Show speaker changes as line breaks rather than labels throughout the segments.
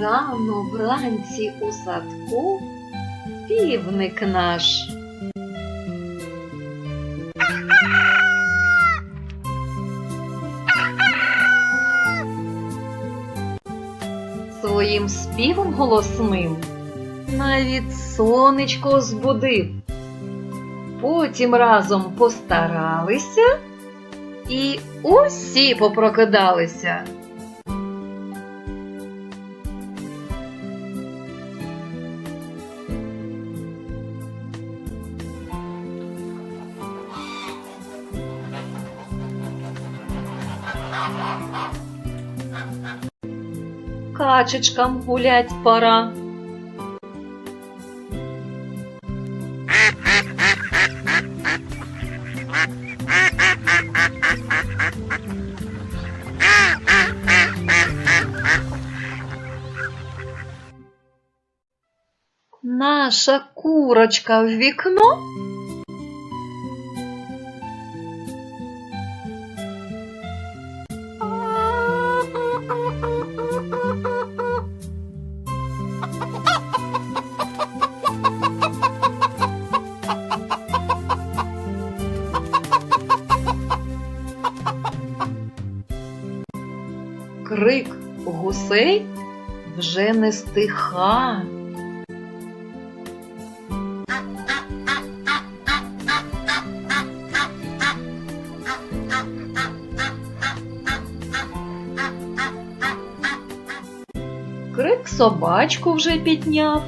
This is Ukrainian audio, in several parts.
Рано вранці у садку півник наш. Своїм співом голосним навіть сонечко збудив. Потім разом постаралися і усі попрокидалися. Качечкам гулять пора. Наша курочка в вікно. Крик гусей вже не стиха. Крик собачку вже підняв,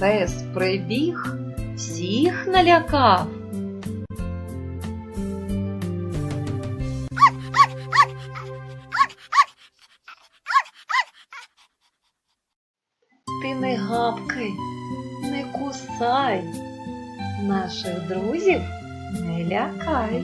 пес прибіг, всіх налякав. Ти не гавкай, не кусай, наших друзів не лякай.